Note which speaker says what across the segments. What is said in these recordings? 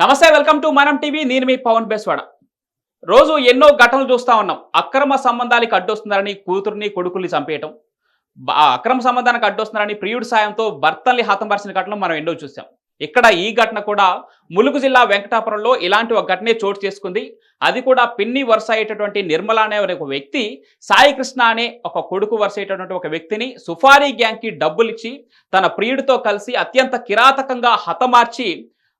Speaker 1: నమస్తే welcome to మనం TV. నేను మీ పవన్ బేస్వాడ. రోజు ఎన్నో ఘటనలు చూస్తా ఉన్నాం. అక్రమ సంబంధాలకు అడ్డొస్తున్నారని కూతుర్ని కొడుకుల్ని చంపేయటం. అక్రమ సంబంధానికి అడ్డొస్తున్నారని ప్రియుడి సాయంతో భర్తల్ని హతంపరిచిన ఘటనలు మనం ఎన్నో చూసాం. ఇక్కడ ఈ ఘటన కూడా ములుగు జిల్లా వెంకటాపురంలో ఇలాంటి ఒక ఘటనే చోటు చేసుకుంది. అది కూడా పిన్ని వరుస అయ్యేటటువంటి నిర్మల అనే ఒక వ్యక్తి సాయి కృష్ణ అనే ఒక కొడుకు వరుస అయ్యేటటువంటి ఒక వ్యక్తిని సుఫారీ గ్యాంగ్కి డబ్బులిచ్చి తన ప్రియుడితో కలిసి అత్యంత కిరాతకంగా హతమార్చి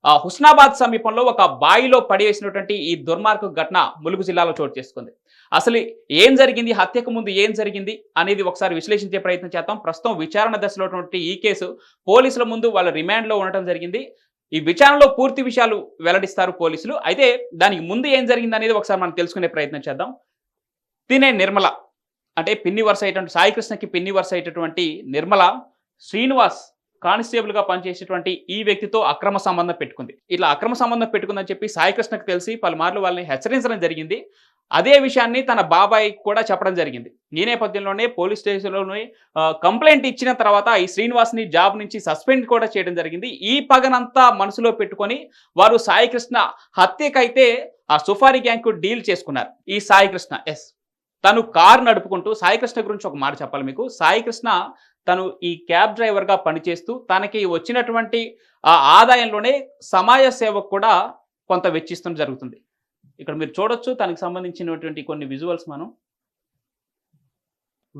Speaker 1: హుస్నాబాద్ సమీపంలో ఒక బాయిలో పడివేసినటువంటి ఈ దుర్మార్గ ఘటన ములుగు జిల్లాలో చోటు చేసుకుంది. అసలు ఏం జరిగింది? హత్యకు ముందు ఏం జరిగింది? అనేది ఒకసారి విశ్లేషించే ప్రయత్నం చేద్దాం. ప్రస్తుతం విచారణ దశలో ఉన్నటువంటి ఈ కేసు పోలీసుల ముందు వాళ్ళ రిమాండ్లో ఉండటం జరిగింది. ఈ విచారణలో పూర్తి విషయాలు వెల్లడిస్తారు పోలీసులు. అయితే దానికి ముందు ఏం జరిగింది అనేది ఒకసారి మనం తెలుసుకునే ప్రయత్నం చేద్దాం. తినే నిర్మల అంటే పిన్ని వరుస అయ్యేటువంటి సాయికృష్ణకి పిన్ని వరుస అయ్యేటటువంటి నిర్మల శ్రీనివాస్ కానిస్టేబుల్గా పనిచేసేటువంటి ఈ వ్యక్తితో అక్రమ సంబంధం పెట్టుకుంది. ఇట్లా అక్రమ సంబంధం పెట్టుకుందని చెప్పి సాయికృష్ణకు తెలిసి పలుమార్లు వాళ్ళని హెచ్చరించడం జరిగింది. అదే విషయాన్ని తన బాబాయ్ కూడా చెప్పడం జరిగింది. ఈ నేపథ్యంలోనే పోలీస్ స్టేషన్లోనే కంప్లైంట్ ఇచ్చిన తర్వాత ఈ శ్రీనివాస్ని జాబ్ నుంచి సస్పెండ్ కూడా చేయడం జరిగింది. ఈ పగనంతా మనసులో పెట్టుకొని వారు సాయికృష్ణ హత్యకైతే ఆ సుఫారీ గ్యాంగ్కు డీల్ చేసుకున్నారు. ఈ సాయికృష్ణ ఎస్. తను కారు నడుపుకుంటూ సాయికృష్ణ గురించి ఒక మాట చెప్పాలి మీకు. సాయికృష్ణ తను ఈ క్యాబ్ డ్రైవర్గా పనిచేస్తూ తనకి వచ్చినటువంటి ఆ ఆదాయంలోనే సమాజ సేవకు కూడా కొంత వెచ్చిస్తడం జరుగుతుంది. ఇక్కడ మీరు చూడొచ్చు తనకు సంబంధించినటువంటి కొన్ని విజువల్స్ మనం.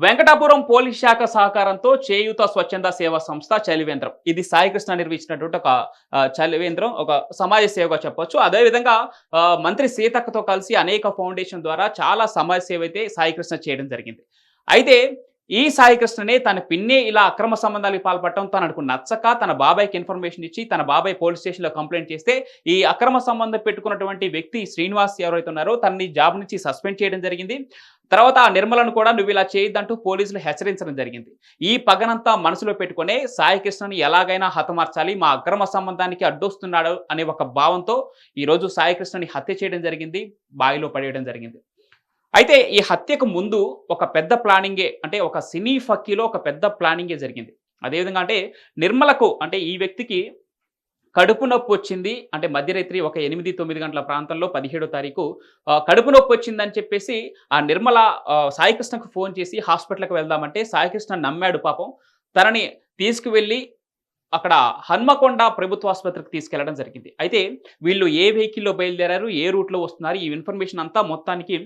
Speaker 1: వెంకటాపురం పోలీస్ శాఖ సహకారంతో చేయూత స్వచ్ఛంద సేవా సంస్థ చలివేంద్రం. ఇది సాయికృష్ణ నిర్వహించినటువంటి ఒక చలివేంద్రం ఒక సమాజ సేవగా చెప్పొచ్చు. అదేవిధంగా మంత్రి సీతక్కతో కలిసి అనేక ఫౌండేషన్ ద్వారా చాలా సమాజ సేవ అయితే సాయికృష్ణ చేయడం జరిగింది. అయితే ఈ సాయికృష్ణనే తన పిన్నే ఇలా అక్రమ సంబంధాలకు పాల్పడటం తనకు నచ్చక తన బాబాయ్కి ఇన్ఫర్మేషన్ ఇచ్చి తన బాబాయ్ పోలీస్ స్టేషన్లో కంప్లైంట్ చేస్తే ఈ అక్రమ సంబంధం పెట్టుకున్నటువంటి వ్యక్తి శ్రీనివాస్ ఎవరైతే ఉన్నారో తనని జాబ్ నుంచి సస్పెండ్ చేయడం జరిగింది. తర్వాత ఆ నిర్మలను కూడా నువ్వు ఇలా చేయొద్దంటూ పోలీసులు హెచ్చరించడం జరిగింది. ఈ పగనంతా మనసులో పెట్టుకునే సాయికృష్ణని ఎలాగైనా హతమార్చాలి మా అక్రమ సంబంధానికి అడ్డొస్తున్నాడు అనే ఒక భావంతో ఈరోజు సాయికృష్ణని హత్య చేయడం జరిగింది బావిలో పడేయడం జరిగింది. అయితే ఈ హత్యకు ముందు ఒక పెద్ద ప్లానింగే అంటే ఒక సినీ ఫక్కీలో ఒక పెద్ద ప్లానింగే జరిగింది. అదేవిధంగా అంటే నిర్మలకు అంటే ఈ వ్యక్తికి కడుపు నొప్పి వచ్చింది. అంటే మధ్యరాత్రి ఒక ఎనిమిది తొమ్మిది గంటల ప్రాంతంలో పదిహేడో తారీఖు కడుపు నొప్పి వచ్చిందని చెప్పేసి ఆ నిర్మల సాయికృష్ణకు ఫోన్ చేసి హాస్పిటల్కి వెళ్దామంటే సాయికృష్ణ నమ్మాడు పాపం. తనని తీసుకువెళ్ళి అక్కడ హన్మకొండ ప్రభుత్వ ఆసుపత్రికి తీసుకెళ్ళడం జరిగింది. అయితే వీళ్ళు ఏ వెహికల్లో బయలుదేరారు ఏ రూట్లో వస్తున్నారు ఈ ఇన్ఫర్మేషన్ అంతా మొత్తానికి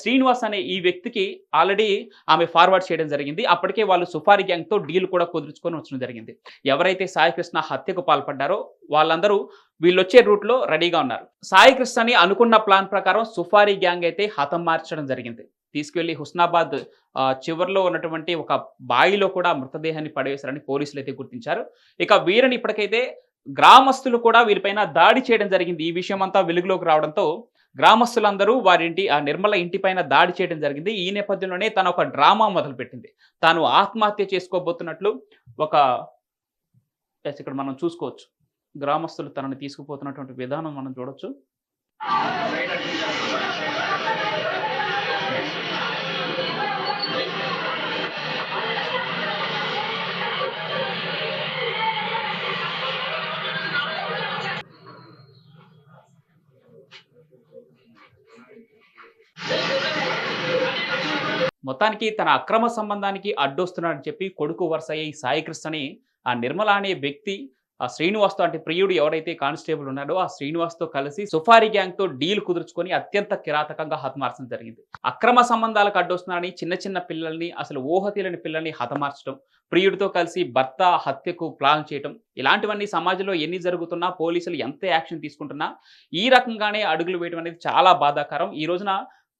Speaker 1: శ్రీనివాస్ అనే ఈ వ్యక్తికి ఆల్రెడీ ఆమె ఫార్వర్డ్ చేయడం జరిగింది. అప్పటికే వాళ్ళు సుఫారీ గ్యాంగ్తో డీల్ కూడా కుదుర్చుకొని వచ్చడం జరిగింది. ఎవరైతే సాయికృష్ణ హత్యకు పాల్పడ్డారో వాళ్ళందరూ వీళ్ళు వచ్చే రూట్లో రెడీగా ఉన్నారు. సాయికృష్ణని అనుకున్న ప్లాన్ ప్రకారం సుఫారీ గ్యాంగ్ అయితే హతం మార్చడం జరిగింది. తీసుకెళ్ళి హుస్నాబాద్ ఆ, చివర్లో ఉన్నటువంటి ఒక బాయిలో కూడా మృతదేహాన్ని పడవేశారని పోలీసులు అయితే గుర్తించారు. ఇక వీరిని ఇప్పటికైతే గ్రామస్తులు కూడా వీరిపైన దాడి చేయడం జరిగింది. ఈ విషయం అంతా వెలుగులోకి రావడంతో గ్రామస్తులందరూ వారింటి ఆ నిర్మల ఇంటిపైన దాడి చేయడం జరిగింది. ఈ నేపథ్యంలోనే తన ఒక డ్రామా మొదలుపెట్టింది. తాను ఆత్మహత్య చేసుకోబోతున్నట్లు ఒక ఇక్కడ మనం చూసుకోవచ్చు. గ్రామస్తులు తనని తీసుకుపోతున్నటువంటి విధానం మనం చూడొచ్చు. మొత్తానికి తన అక్రమ సంబంధానికి అడ్డొస్తున్నాడని చెప్పి కొడుకు వరుస అయ్యే ఈ సాయికృష్ణని ఆ నిర్మల అనే వ్యక్తి ఆ శ్రీనివాస్తో అంటే ప్రియుడు ఎవరైతే కానిస్టేబుల్ ఉన్నాడో ఆ శ్రీనివాస్తో కలిసి సుఫారీ గ్యాంగ్తో డీల్ కుదుర్చుకొని అత్యంత కిరాతకంగా హతమార్చడం జరిగింది. అక్రమ సంబంధాలకు అడ్డొస్తున్నారని చిన్న చిన్న పిల్లల్ని అసలు ఊహ తెలియని పిల్లల్ని హతమార్చడం ప్రియుడితో కలిసి భర్త హత్యకు ప్లాన్ చేయటం ఇలాంటివన్నీ సమాజంలో ఎన్ని జరుగుతున్నా పోలీసులు ఎంత యాక్షన్ తీసుకుంటున్నా ఈ రకంగానే అడుగులు వేయడం అనేది చాలా బాధాకరం. ఈ రోజున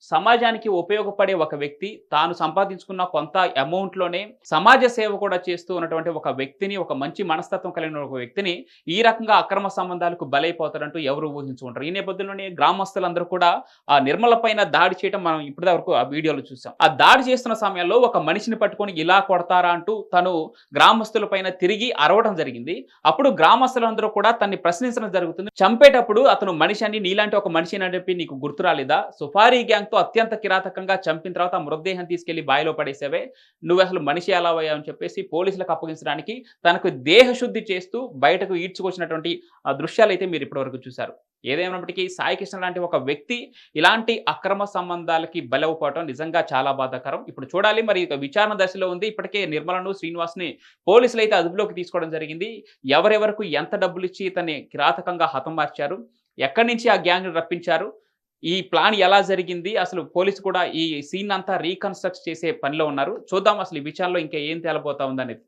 Speaker 1: సమాజానికి ఉపయోగపడే ఒక వ్యక్తి తాను సంపాదించుకున్న కొంత అమౌంట్లోనే సమాజ సేవ కూడా చేస్తూ ఉన్నటువంటి ఒక వ్యక్తిని ఒక మంచి మనస్తత్వం కలిగిన ఒక వ్యక్తిని ఈ రకంగా అక్రమ సంబంధాలకు బలైపోతారంటూ ఎవరు ఊహించుకుంటారు. ఈ నేపథ్యంలోనే గ్రామస్తులందరూ కూడా ఆ నిర్మల పైన దాడి చేయడం మనం ఇప్పటి వరకు ఆ వీడియోలో చూసాం. ఆ దాడి చేస్తున్న సమయంలో ఒక మనిషిని పట్టుకొని ఇలా కొడతారా అంటూ తను గ్రామస్తుల పైన తిరిగి అరవడం జరిగింది. అప్పుడు గ్రామస్తులందరూ కూడా తన్ని ప్రశ్నించడం జరుగుతుంది. చంపేటప్పుడు అతను మనిషి అని నీలాంటి ఒక మనిషి అని చెప్పి నీకు గుర్తు రాలేదా? సుఫారీ గ్యాంగ్ ఎంతో అత్యంత కిరాతకంగా చంపిన తర్వాత మృతదేహం తీసుకెళ్ళి బాయిలో పడేసేవే. నువ్వు అసలు మనిషి ఎలా అయ్యావని అని చెప్పేసి పోలీసులకు అప్పగించడానికి తనకు దేహశుద్ధి చేస్తూ బయటకు ఈడ్చుకొచ్చినటువంటి ఆ దృశ్యాలు అయితే మీరు ఇప్పటివరకు చూశారు. ఏదేమైనప్పటికీ సాయి కృష్ణ లాంటి ఒక వ్యక్తి ఇలాంటి అక్రమ సంబంధాలకి బలవపోవటం నిజంగా చాలా బాధాకరం. ఇప్పుడు చూడాలి మరి ఇక విచారణ దశలో ఉంది. ఇప్పటికే నిర్మలను శ్రీనివాస్ని పోలీసులు అయితే అదుపులోకి తీసుకోవడం జరిగింది. ఎవరెవరకు ఎంత డబ్బులు ఇచ్చి ఇతన్ని కిరాతకంగా హతమార్చారు ఎక్కడి నుంచి ఆ గ్యాంగ్ రప్పించారు? ఈ ప్లాన్ ఎలా జరిగింది? అసలు పోలీసు కూడా ఈ సీన్ అంతా రీకన్స్ట్రక్ట్ చేసే పనిలో ఉన్నారు. చూద్దాం అసలు ఈ విషయాల్లో ఇంకా ఏం తేలబోతా ఉందనేది.